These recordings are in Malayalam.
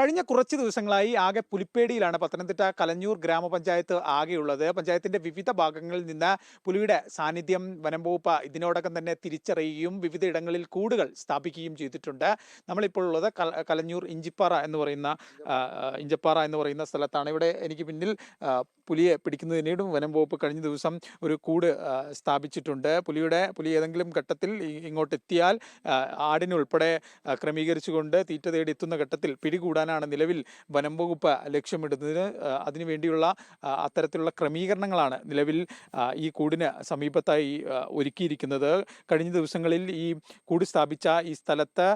കഴിഞ്ഞ കുറച്ച് ദിവസങ്ങളായി ആകെ പുലിപ്പേടിയിലാണ് പത്തനംതിട്ട കലഞ്ഞൂർ ഗ്രാമപഞ്ചായത്ത് ആകെയുള്ളത്. പഞ്ചായത്തിന്റെ വിവിധ ഭാഗങ്ങളിൽ നിന്ന് പുലിയുടെ സാന്നിധ്യം വനം വകുപ്പ് ഇതിനോടകം തന്നെ തിരിച്ചറിയുകയും വിവിധ ഇടങ്ങളിൽ കൂടുകൾ സ്ഥാപിക്കുകയും ചെയ്തിട്ടുണ്ട്. നമ്മളിപ്പോൾ ഉള്ളത് കല- കലഞ്ഞൂർ ഇഞ്ചിപ്പാറ എന്ന് പറയുന്ന ഇഞ്ചപ്പാറ എന്ന് പറയുന്ന സ്ഥലത്താണ്. ഇവിടെ എനിക്ക് പിന്നിൽ പുലിയെ പിടിക്കുന്നതിനും വനം വകുപ്പ് കഴിഞ്ഞ ദിവസം ഒരു കൂട് സ്ഥാപിച്ചിട്ടുണ്ട്. പുലിയുടെ പുലി ഏതെങ്കിലും ഘട്ടത്തിൽ ഇങ്ങോട്ടെത്തിയാൽ ഇങ്ങോട്ട് എത്തിയാൽ ആ, ഉൾപ്പെടെ ആ, ക്രമീകരിച്ചുകൊണ്ട് തീറ്റ തേടി എത്തുന്ന ഘട്ടത്തിൽ പിടികൂടാനാണ് നിലവിൽ വനം വകുപ്പ് ലക്ഷ്യമിടുന്നതിന് അതിനുവേണ്ടിയുള്ള അത്തരത്തിലുള്ള ക്രമീകരണങ്ങളാണ് നിലവിൽ ഈ കൂടിന് സമീപത്തായി ഒരുക്കിയിരിക്കുന്നത്. കഴിഞ്ഞ ദിവസങ്ങളിൽ ഈ കൂട് സ്ഥാപിച്ച ഈ സ്ഥലത്ത്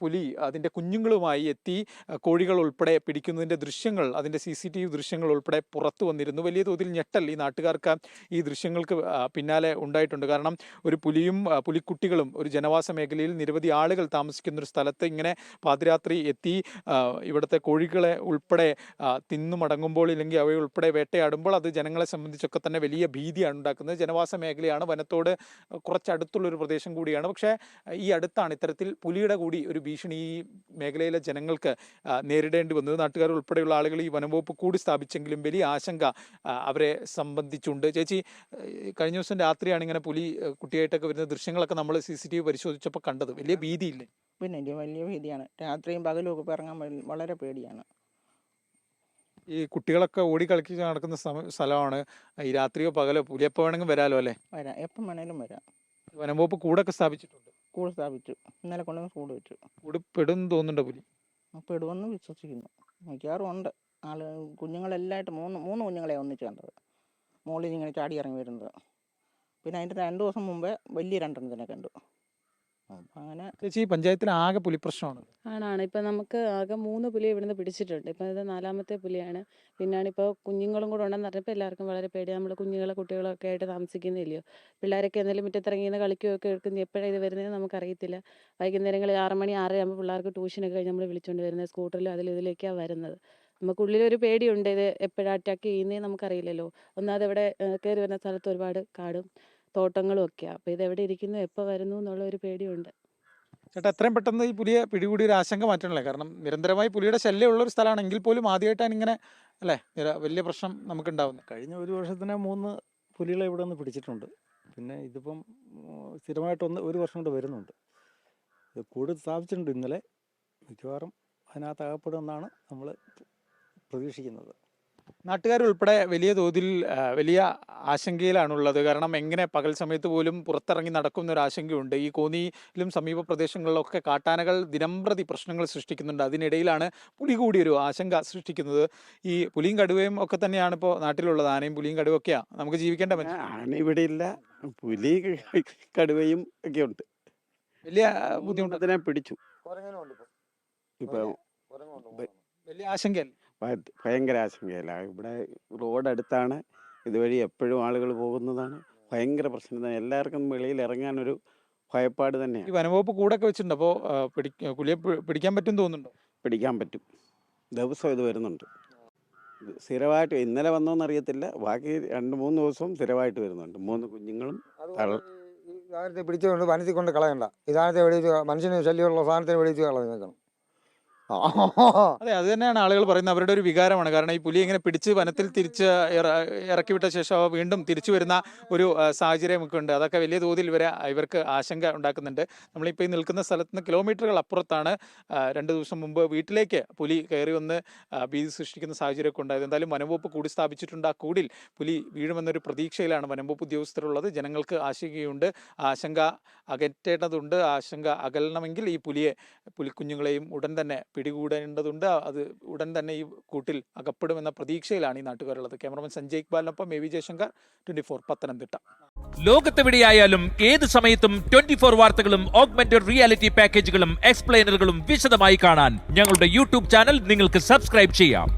പുലി അതിന്റെ കുഞ്ഞുങ്ങളുമായി എത്തി കോഴികൾ ഉൾപ്പെടെ പിടിക്കുന്നതിന്റെ ദൃശ്യങ്ങൾ അതിന്റെ സി സി ടി വി ദൃശ്യങ്ങൾ ഉൾപ്പെടെ പുറത്തു വന്നിരുന്നു. വലിയ തോതിൽ ഞെട്ടൽ ഈ നാട്ടുകാർക്ക് ഈ ദൃശ്യങ്ങൾക്ക് പിന്നാലെ ഉണ്ടായിട്ടുണ്ട്. കാരണം ഒരു പുലിയും പുലിക്കുട്ടികളും ഒരു ജനവാസ മേഖലയിൽ നിരവധി ആളുകൾ താമസിക്കുന്ന ഒരു സ്ഥലത്ത് ഇങ്ങനെ പാതിരാത്രി എത്തി ഇവിടുത്തെ കോഴികളെ ഉൾപ്പെടെ തിന്നു മടങ്ങുമ്പോൾ ഇല്ലെങ്കിൽ അവയെ ഉൾപ്പെടെ വേട്ടയാടുമ്പോൾ അത് ജനങ്ങളെ സംബന്ധിച്ചൊക്കെ തന്നെ വലിയ ഭീതിയാണ് ഉണ്ടാക്കുന്നത്. ജനവാസ മേഖലയാണ് വനത്തോട് കുറച്ചടുത്തുള്ള ഒരു പ്രദേശം കൂടിയാണ്. പക്ഷേ ഈ അടുത്താണ് ഇത്തരത്തിൽ പുലിയുടെ കൂടി ഒരു ഭീഷണി ഈ മേഖലയിലെ ജനങ്ങൾക്ക് നേരിടേണ്ടി വന്നത് നാട്ടുകാർ ഉൾപ്പെടെയുള്ള ആളുകൾ ഈ വനംവകുപ്പ് കൂടി സ്ഥാപിച്ചെങ്കിലും വലിയ ആശങ്ക അവരെ സംബന്ധിച്ചുണ്ട്. ചേച്ചി കഴിഞ്ഞ ദിവസം രാത്രിയാണ് ഇങ്ങനെ പുലി കുട്ടിയായിട്ടൊക്കെ വരുന്ന ദൃശ്യങ്ങളൊക്കെ നമ്മൾ സി സി ടി വി പരിശോധിച്ചപ്പോൾ കണ്ടത്. വലിയ ഭീതിയില്ലേ? പിന്നെ വലിയ ഭീതിയാണ്. രാത്രിയും പകലും ഒക്കെ ഇറങ്ങാൻ വളരെ പേടിയാണ്. ഈ കുട്ടികളൊക്കെ ഓടി കളിക്കി നടക്കുന്ന സ്ഥലമാണ്. ഈ രാത്രിയോ പകലോ പുലി എപ്പോൾ വേണമെങ്കിലും വരാലോ അല്ലേ? വരാം. എപ്പം വേണേലും വരാം. വനംവകുപ്പ് കൂടൊക്കെ സ്ഥാപിച്ചിട്ടുണ്ട്. കൂട് സ്ഥാപിച്ചു. ഇന്നലെ കൊണ്ടുവന്ന് കൂട് വെച്ചു. പെടും തോന്നുന്നുണ്ട് പുലി? അപ്പോൾ ഇടുമെന്ന് വിശ്വസിക്കുന്നു. മിക്കവാറും ഉണ്ട് ആൾ കുഞ്ഞുങ്ങളെല്ലായിട്ട് മൂന്ന് മൂന്ന് കുഞ്ഞുങ്ങളെ ഒന്നിച്ച് കണ്ടത്. മുകളിൽ ഇങ്ങനെ ചാടി ഇറങ്ങി വരുന്നത്. പിന്നെ അതിന്റെ രണ്ട് ദിവസം മുമ്പേ വലിയ രണ്ടെണ്ണത്തിനെ കണ്ടു. അങ്ങനെ ചേച്ചി ഈ പഞ്ചായത്തിൽ ആകെ പുലി പ്രശ്നമാണ്. ആണാണ്. ഇപ്പം നമുക്ക് ആകെ മൂന്ന് പുലി ഇവിടുന്ന് പിടിച്ചിട്ടുണ്ട്. ഇപ്പം ഇത് നാലാമത്തെ പുലിയാണ്. പിന്നാണ് ഇപ്പോൾ കുഞ്ഞുങ്ങളും കൂടെ ഉണ്ടെന്ന് പറഞ്ഞപ്പോൾ എല്ലാവർക്കും വളരെ പേടി നമ്മൾ കുഞ്ഞുങ്ങളെ കുട്ടികളൊക്കെ ആയിട്ട് താമസിക്കുന്നില്ലയോ? പിള്ളേരൊക്കെ എന്തെങ്കിലും മുറ്റത്തിറങ്ങിയെന്ന് കളിക്കുകയൊക്കെ എടുക്കുന്ന എപ്പോഴാണ് ഇത് വരുന്നത് നമുക്കറിയത്തില്ല. വൈകുന്നേരങ്ങളിൽ ആറ് മണി ആറര ആകുമ്പോൾ പിള്ളേർക്ക് ട്യൂഷനൊക്കെ കഴിഞ്ഞ് നമ്മൾ വിളിച്ചുകൊണ്ട് വരുന്നത് സ്കൂട്ടറിലും അതിലും ഇതിലേക്കാണ് വരുന്നത്. നമുക്കുള്ളിലൊരു പേടിയുണ്ട് ഇത് എപ്പോഴാണ് അറ്റാക്ക് ചെയ്യുന്നതെന്ന് നമുക്കറിയില്ലല്ലോ. ഒന്നാമത് ഇവിടെ കയറി വരുന്ന സ്ഥലത്ത് ഒരുപാട് കാടും. തോട്ടങ്ങളും ഒക്കെയാണ് അപ്പോൾ ഇത് എവിടെ ഇരിക്കുന്നു എപ്പോൾ വരുന്നു എന്നുള്ള ഒരു പേടിയുണ്ട്. ചേട്ടാ എത്രയും പെട്ടെന്ന് ഈ പുലിയെ പിടികൂടി ഒരു ആശങ്ക മാറ്റണല്ലേ? കാരണം നിരന്തരമായി പുലിയുടെ ശല്യമുള്ള ഒരു സ്ഥലമാണെങ്കിൽ പോലും ആദ്യമായിട്ടാണ് ഇങ്ങനെ അല്ലേ? വലിയ പ്രശ്നം നമുക്ക് ഉണ്ടാവുന്നത് കഴിഞ്ഞ ഒരു വർഷത്തിന് മൂന്ന് പുലികളെ ഇവിടെ നിന്ന് പിടിച്ചിട്ടുണ്ട്. പിന്നെ ഇതിപ്പം സ്ഥിരമായിട്ട് സ്ഥിരമായിട്ടൊന്ന് ഒരു വർഷം കൊണ്ട് വരുന്നുണ്ട്. ഇത് കൂട് സ്ഥാപിച്ചിട്ടുണ്ട് ഇന്നലെ. മിക്കവാറും അതിനകത്ത് അകപ്പെടുമെന്നാണ് നമ്മൾ പ്രതീക്ഷിക്കുന്നത്. നാട്ടുകാരുൾപ്പെടെ വലിയ തോതിൽ വലിയ ആശങ്കയിലാണുള്ളത്. കാരണം എങ്ങനെ പകൽ സമയത്ത് പോലും പുറത്തിറങ്ങി നടക്കുന്ന ഒരു ആശങ്കയുണ്ട് ഈ കോന്നിയിലും സമീപ പ്രദേശങ്ങളിലൊക്കെ കാട്ടാനകൾ ദിനംപ്രതി പ്രശ്നങ്ങൾ സൃഷ്ടിക്കുന്നുണ്ട്. അതിനിടയിലാണ് പുലി കൂടി ഒരു ആശങ്ക സൃഷ്ടിക്കുന്നത്. ഈ പുലിയും കടുവയും ഒക്കെ തന്നെയാണ് ഇപ്പോൾ നാട്ടിലുള്ളത്. ആനയും പുലിയും കടുവൊക്കെയാണ് നമുക്ക് ജീവിക്കേണ്ട ആന ഇവിടെ ഇല്ല. പുലി കടുവയും ഒക്കെ ഉണ്ട്. വലിയ ബുദ്ധിമുട്ട്. പിടിച്ചു. ഇപ്പൊ. വലിയ ആശങ്കയല്ലേ? ഭയങ്കര ആശങ്കയില്ല. ഇവിടെ റോഡ് അടുത്താണ് ഇതുവഴി എപ്പോഴും ആളുകൾ പോകുന്നതാണ്. ഭയങ്കര പ്രശ്നം. തന്നെ എല്ലാവർക്കും വെളിയിൽ ഇറങ്ങാനൊരു ഭയപ്പാട് ഈ തന്നെയാണ് വനംവകുപ്പ് കൂടൊക്കെ വെച്ചിട്ടുണ്ട്? അപ്പോൾ പിടി പുലിയെ പിടിക്കാൻ പറ്റും തോന്നുന്നുണ്ടോ? പിടിക്കാൻ പറ്റും. ദിവസം ഇത് വരുന്നുണ്ട്. സ്ഥിരമായിട്ട് ഇന്നലെ വന്നോന്ന് അറിയത്തില്ല. ബാക്കി രണ്ട് മൂന്ന് ദിവസവും സ്ഥിരമായിട്ട് വരുന്നുണ്ട്. മൂന്ന് കുഞ്ഞുങ്ങളും ഈ സാധനത്തെ പിടിച്ചുകൊണ്ട് വനത്തിൽ കൊണ്ട് കളയണ്ട. ഈ സാധനത്തെ വെടിച്ച് മനുഷ്യന് ശല്യമുള്ള സാധനത്തിന് വെടിച്ച് കളഞ്ഞേക്കണം. അതെ അത് തന്നെയാണ് ആളുകൾ പറയുന്നത്. അവരുടെ ഒരു വികാരമാണ്. കാരണം ഈ പുലി ഇങ്ങനെ പിടിച്ച് വനത്തിൽ തിരിച്ച് ഇറ- ഇറക്കി വിട്ട ശേഷം വീണ്ടും തിരിച്ചു വരുന്ന ഒരു സാഹചര്യം സാഹചര്യമൊക്കെ ഉണ്ട്. അതൊക്കെ വലിയ തോതിൽ ഇവരെ ഇവർക്ക് ആശങ്ക ഉണ്ടാക്കുന്നുണ്ട്. നമ്മളിപ്പോൾ ഈ നിൽക്കുന്ന സ്ഥലത്ത് നിന്ന് കിലോമീറ്ററുകൾ അപ്പുറത്താണ് രണ്ട് ദിവസം മുമ്പ് വീട്ടിലേക്ക് പുലി കയറി വന്ന് ഭീതി സൃഷ്ടിക്കുന്ന സാഹചര്യമൊക്കെ ഉണ്ടായത്. എന്തായാലും വനംവകുപ്പ് കൂടി സ്ഥാപിച്ചിട്ടുണ്ട് ആ കൂടിൽ. പുലി വീഴുമെന്നൊരു പ്രതീക്ഷയിലാണ് വനംവകുപ്പ് ഉദ്യോഗസ്ഥരുള്ളത്. ജനങ്ങൾക്ക് ആശങ്കയുണ്ട്. ആശങ്ക അകറ്റേണ്ടതുണ്ട്. ആശങ്ക അകലണമെങ്കിൽ ഈ പുലിയെ പുലിക്കുഞ്ഞുങ്ങളെയും ഉടൻ തന്നെ പിടികൂടേണ്ടതുണ്ട്. അത് ഉടൻ തന്നെ ഈ കൂട്ടിൽ അകപ്പെടുമെന്ന പ്രതീക്ഷയിലാണ് ഈ നാട്ടുകാരുള്ളത്. Cameraman Sanjay ഇക്ബാലിനൊപ്പം A V Jayasankar twenty four Pathanamthitta. ലോകത്തെവിടെയായാലും ഏത് സമയത്തും ട്വന്റി ഫോർ വാർത്തകളും ഓഗ്മെന്റഡ് റിയാലിറ്റി പാക്കേജുകളും എക്സ്പ്ലെയിനറുകളും വിശദമായി കാണാൻ ഞങ്ങളുടെ യൂട്യൂബ് ചാനൽ നിങ്ങൾക്ക് സബ്സ്ക്രൈബ് ചെയ്യാം.